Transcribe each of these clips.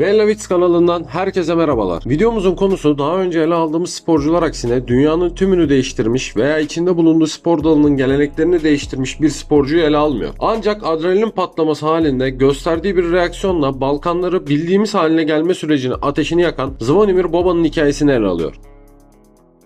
Velovitz kanalından herkese merhabalar. Videomuzun konusu daha önce ele aldığımız sporcular aksine dünyanın tümünü değiştirmiş veya içinde bulunduğu spor dalının geleneklerini değiştirmiş bir sporcuyu ele almıyor. Ancak adrenalin patlaması halinde gösterdiği bir reaksiyonla Balkanları bildiğimiz haline gelme sürecini ateşini yakan Zvonimir Boba'nın hikayesini ele alıyor.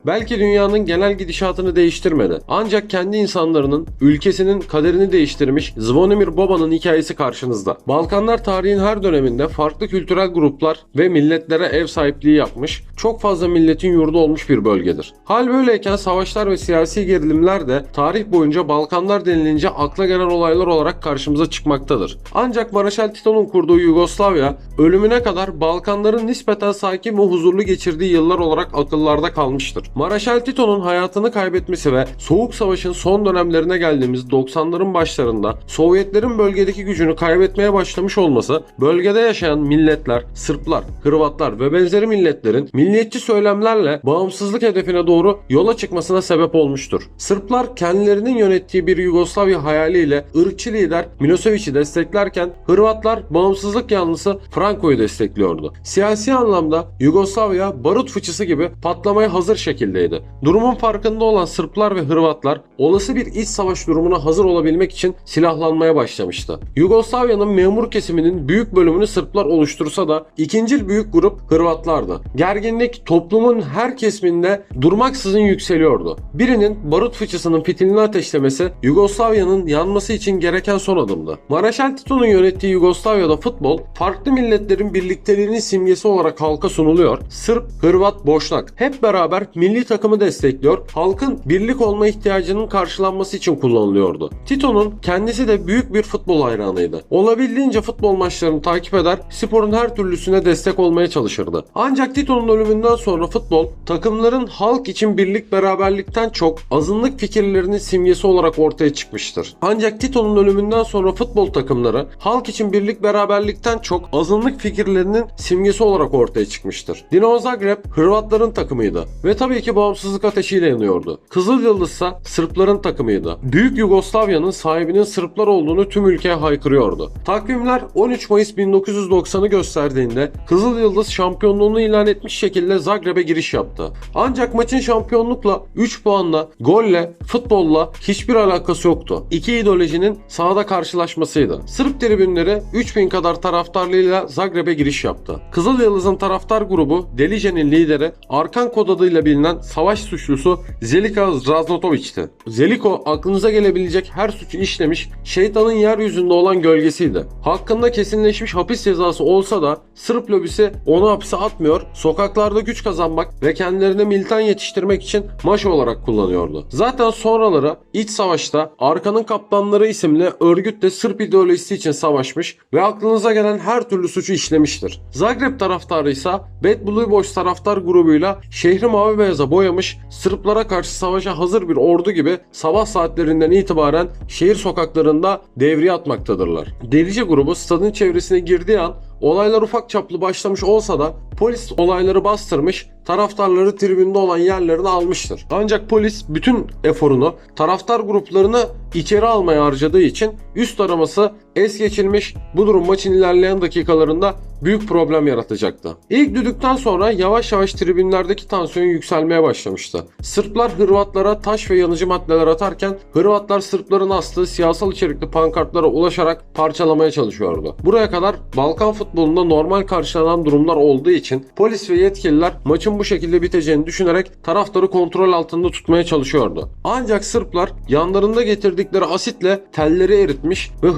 Belki dünyanın genel gidişatını değiştirmedi. Ancak kendi insanlarının, ülkesinin kaderini değiştirmiş Zvonimir Boba'nın hikayesi karşınızda. Balkanlar tarihin her döneminde farklı kültürel gruplar ve milletlere ev sahipliği yapmış, çok fazla milletin yurdu olmuş bir bölgedir. Hal böyleyken savaşlar ve siyasi gerilimler de tarih boyunca Balkanlar denilince akla gelen olaylar olarak karşımıza çıkmaktadır. Ancak Marshal Tito'nun kurduğu Yugoslavya ölümüne kadar Balkanların nispeten sakin ve huzurlu geçirdiği yıllar olarak akıllarda kalmıştır. Marshal Tito'nun hayatını kaybetmesi ve Soğuk Savaş'ın son dönemlerine geldiğimiz 90'ların başlarında Sovyetlerin bölgedeki gücünü kaybetmeye başlamış olması bölgede yaşayan milletler, Sırplar, Hırvatlar ve benzeri milletlerin milliyetçi söylemlerle bağımsızlık hedefine doğru yola çıkmasına sebep olmuştur. Sırplar kendilerinin yönettiği bir Yugoslavya hayaliyle ırkçı lider Milosevic'i desteklerken Hırvatlar bağımsızlık yanlısı Franco'yu destekliyordu. Siyasi anlamda Yugoslavya barut fıçısı gibi patlamaya hazır şekildeydi. Durumun farkında olan Sırplar ve Hırvatlar olası bir iç savaş durumuna hazır olabilmek için silahlanmaya başlamıştı. Yugoslavya'nın memur kesiminin büyük bölümünü Sırplar oluştursa da ikincil büyük grup Hırvatlardı. Gerginlik toplumun her kesiminde durmaksızın yükseliyordu. Birinin barut fıçısının fitilini ateşlemesi Yugoslavya'nın yanması için gereken son adımdı. Marshal Tito'nun yönettiği Yugoslavya'da futbol farklı milletlerin birlikteliğinin simgesi olarak halka sunuluyor. Sırp, Hırvat, Boşnak hep beraber milli takımı destekliyor. Halkın birlik olma ihtiyacının karşılanması için kullanılıyordu. Tito'nun kendisi de büyük bir futbol hayranıydı. Olabildiğince futbol maçlarını takip eder, sporun her türlüsüne destek olmaya çalışırdı. Ancak Tito'nun ölümünden sonra futbol takımların halk için birlik beraberlikten çok azınlık fikirlerinin simgesi olarak ortaya çıkmıştır. Ancak Tito'nun ölümünden sonra futbol takımları halk için birlik beraberlikten çok azınlık fikirlerinin simgesi olarak ortaya çıkmıştır. Dinamo Zagreb Hırvatların takımıydı ve tabii ki bağımsızlık ateşiyle yanıyordu. Kızıl Yıldız ise Sırpların takımıydı. Büyük Yugoslavya'nın sahibinin Sırplar olduğunu tüm ülkeye haykırıyordu. Takvimler 13 Mayıs 1990'ı gösterdiğinde Kızıl Yıldız şampiyonluğunu ilan etmiş şekilde Zagreb'e giriş yaptı. Ancak maçın şampiyonlukla 3 puanla, golle, futbolla hiçbir alakası yoktu. İki ideolojinin sahada karşılaşmasıydı. Sırp tribünleri 3000 kadar taraftarlıyla Zagreb'e giriş yaptı. Kızıl Yıldız'ın taraftar grubu Delice'nin lideri Arkan kod adıyla bilinen savaş suçlusu Zelika Raznotovic'ti. Zeliko aklınıza gelebilecek her suçu işlemiş şeytanın yeryüzünde olan gölgesiydi. Hakkında kesinleşmiş hapis cezası olsa da Sırp lobisi onu hapise atmıyor, sokaklarda güç kazanmak ve kendilerine militan yetiştirmek için maş olarak kullanıyordu. Zaten sonraları iç savaşta Arkanın Kaptanları isimli örgütle Sırp ideolojisi için savaşmış ve aklınıza gelen her türlü suçu işlemiştir. Zagreb taraftarı ise Bad Blue Boys taraftar grubuyla şehri mavi beyaza boyamış, Sırplara karşı savaşa hazır bir ordu gibi sabah saatlerinden itibaren şehir sokaklarında devriye atmaktadırlar. Delici grubu stadın çevresine girdiği an Olaylar ufak çaplı başlamış olsa da polis olayları bastırmış, taraftarları tribünde olan yerlerini almıştır. Ancak polis bütün eforunu taraftar gruplarını içeri almaya harcadığı için üst araması es geçilmiş. Bu durum maçın ilerleyen dakikalarında büyük problem yaratacaktı. İlk düdükten sonra yavaş yavaş tribünlerdeki tansiyon yükselmeye başlamıştı. Sırplar Hırvatlara taş ve yanıcı maddeler atarken Hırvatlar Sırpların astığı siyasal içerikli pankartlara ulaşarak parçalamaya çalışıyordu. Buraya kadar Balkan futbolunda normal karşılanan durumlar olduğu için polis ve yetkililer maçın bu şekilde biteceğini düşünerek taraftarı kontrol altında tutmaya çalışıyordu. Ancak Sırplar yanlarında getirdikleri asitle telleri eritmiş ve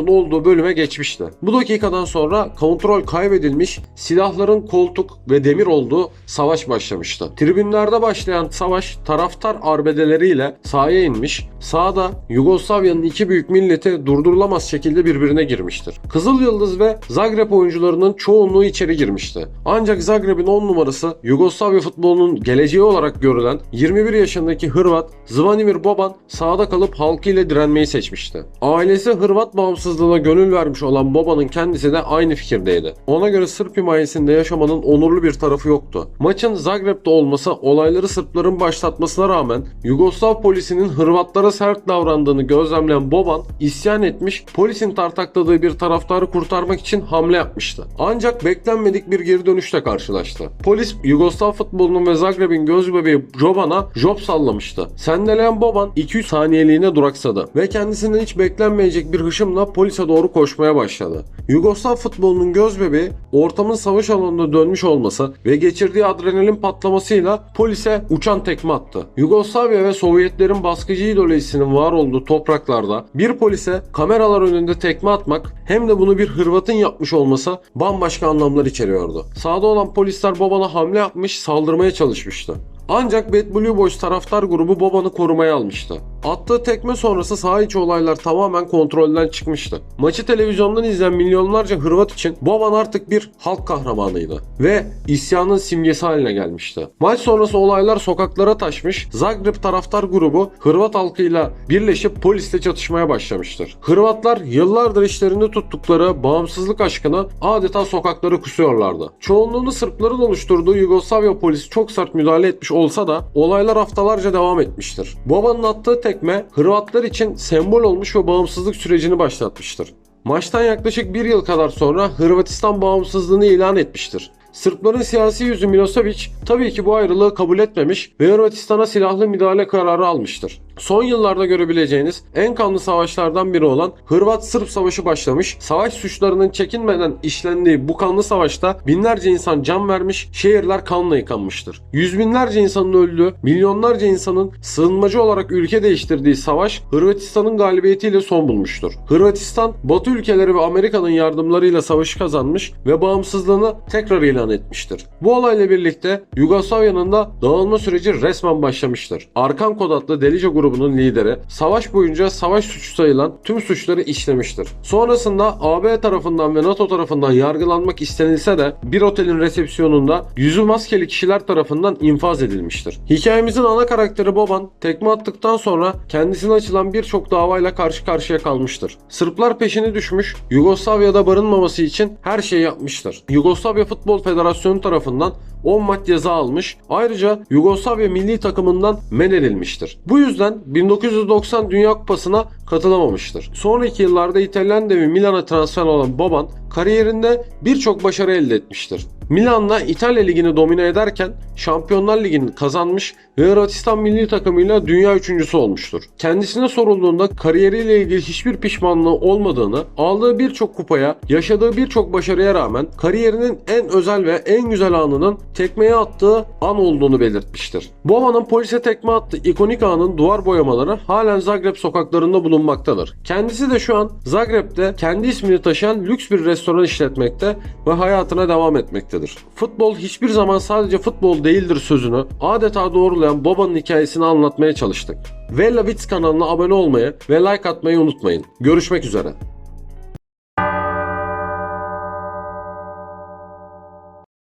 Hırvatların olduğu bölüme geçmişti. Bu dakikadan sonra kontrol kaybedilmiş, silahların koltuk ve demir olduğu savaş başlamıştı. Tribünlerde başlayan savaş taraftar arbedeleriyle sahaya inmiş, sahada Yugoslavya'nın iki büyük milleti durdurulamaz şekilde birbirine girmiştir. Kızıl Yıldız ve Zagreb oyuncularının çoğunluğu içeri girmişti. Ancak Zagreb'in 10 numarası Yugoslavya futbolunun geleceği olarak görülen 21 yaşındaki Hırvat Zvonimir Boban sahada kalıp halkıyla direnmeyi seçmişti. Ailesi Hırvat bağımsızlık bağımsızlığına gönül vermiş olan Boba'nın kendisi de aynı fikirdeydi. Ona göre Sırp himayesinde yaşamanın onurlu bir tarafı yoktu. Maçın Zagreb'de olması olayları Sırpların başlatmasına rağmen Yugoslav polisinin Hırvatlara sert davrandığını gözlemleyen Boban isyan etmiş, polisin tartakladığı bir taraftarı kurtarmak için hamle yapmıştı. Ancak beklenmedik bir geri dönüşle karşılaştı. Polis Yugoslav futbolunun ve Zagreb'in göz bebeği Joban'a job sallamıştı. Sendeleyen Boban 2-3 saniyeliğine duraksadı ve kendisinden hiç beklenmeyecek bir hışımla polise doğru koşmaya başladı. Yugoslav futbolunun göz bebeği ortamın savaş alanına dönmüş olması ve geçirdiği adrenalin patlamasıyla polise uçan tekme attı. Yugoslavya ve Sovyetlerin baskıcı ideolojisinin var olduğu topraklarda bir polise kameralar önünde tekme atmak hem de bunu bir Hırvat'ın yapmış olması bambaşka anlamlar içeriyordu. Sağda olan polisler Boban'a hamle yapmış, saldırmaya çalışmıştı. Ancak Bad Blue Boys taraftar grubu Boban'ı korumaya almıştı. Attığı tekme sonrası saha içi olaylar tamamen kontrolden çıkmıştı. Maçı televizyondan izleyen milyonlarca Hırvat için Boban artık bir halk kahramanıydı ve isyanın simgesi haline gelmişti. Maç sonrası olaylar sokaklara taşmış, Zagreb taraftar grubu Hırvat halkıyla birleşip polisle çatışmaya başlamıştır. Hırvatlar yıllardır işlerinde tuttukları bağımsızlık aşkına adeta sokakları kusuyorlardı. Çoğunluğunu Sırpların oluşturduğu Yugoslavya polisi çok sert müdahale etmiş olsa da olaylar haftalarca devam etmiştir. Boban'ın attığı tekme Hırvatlar için sembol olmuş ve bağımsızlık sürecini başlatmıştır. Maçtan yaklaşık bir yıl kadar sonra Hırvatistan bağımsızlığını ilan etmiştir. Sırpların siyasi yüzü Milosevic tabii ki bu ayrılığı kabul etmemiş ve Hırvatistan'a silahlı müdahale kararı almıştır. Son yıllarda görebileceğiniz en kanlı savaşlardan biri olan Hırvat-Sırp Savaşı başlamış. Savaş suçlarının çekinmeden işlendiği bu kanlı savaşta binlerce insan can vermiş, şehirler kanla yıkanmıştır. Yüz binlerce insanın öldüğü, milyonlarca insanın sığınmacı olarak ülke değiştirdiği savaş Hırvatistan'ın galibiyetiyle son bulmuştur. Hırvatistan, Batı ülkeleri ve Amerika'nın yardımlarıyla savaşı kazanmış ve bağımsızlığını tekrar ilan etmiştir. Bu olayla birlikte Yugoslavya'nın da dağılma süreci resmen başlamıştır. Arkan Kod adlı delice grubunun lideri savaş boyunca savaş suçu sayılan tüm suçları işlemiştir. Sonrasında AB tarafından ve NATO tarafından yargılanmak istenilse de bir otelin resepsiyonunda yüzü maskeli kişiler tarafından infaz edilmiştir. Hikayemizin ana karakteri Boban tekme attıktan sonra kendisine açılan birçok davayla karşı karşıya kalmıştır. Sırplar peşini düşmüş, Yugoslavya'da barınmaması için her şeyi yapmıştır. Yugoslavya Futbol Federasyonu tarafından 10 maç ceza almış. Ayrıca Yugoslavya milli takımından men edilmiştir. Bu yüzden 1990 Dünya Kupası'na katılamamıştır. Sonraki yıllarda İtalyan devi Milan'a transfer olan Boban kariyerinde birçok başarı elde etmiştir. Milan'la İtalya Ligi'ni domine ederken Şampiyonlar Ligi'ni kazanmış ve Hırvatistan milli takımıyla dünya üçüncüsü olmuştur. Kendisine sorulduğunda kariyeriyle ilgili hiçbir pişmanlığı olmadığını, aldığı birçok kupaya, yaşadığı birçok başarıya rağmen kariyerinin en özel ve en güzel anının tekmeye attığı an olduğunu belirtmiştir. Boban'ın polise tekme attığı ikonik anın duvar boyamaları halen Zagreb sokaklarında bulunmaktadır. Kendisi de şu an Zagreb'de kendi ismini taşıyan lüks bir restoran işletmekte ve hayatına devam etmektedir. Futbol hiçbir zaman sadece futbol değildir sözünü adeta doğrulayan Boba'nın hikayesini anlatmaya çalıştık. Vella Wits kanalına abone olmayı ve like atmayı unutmayın. Görüşmek üzere.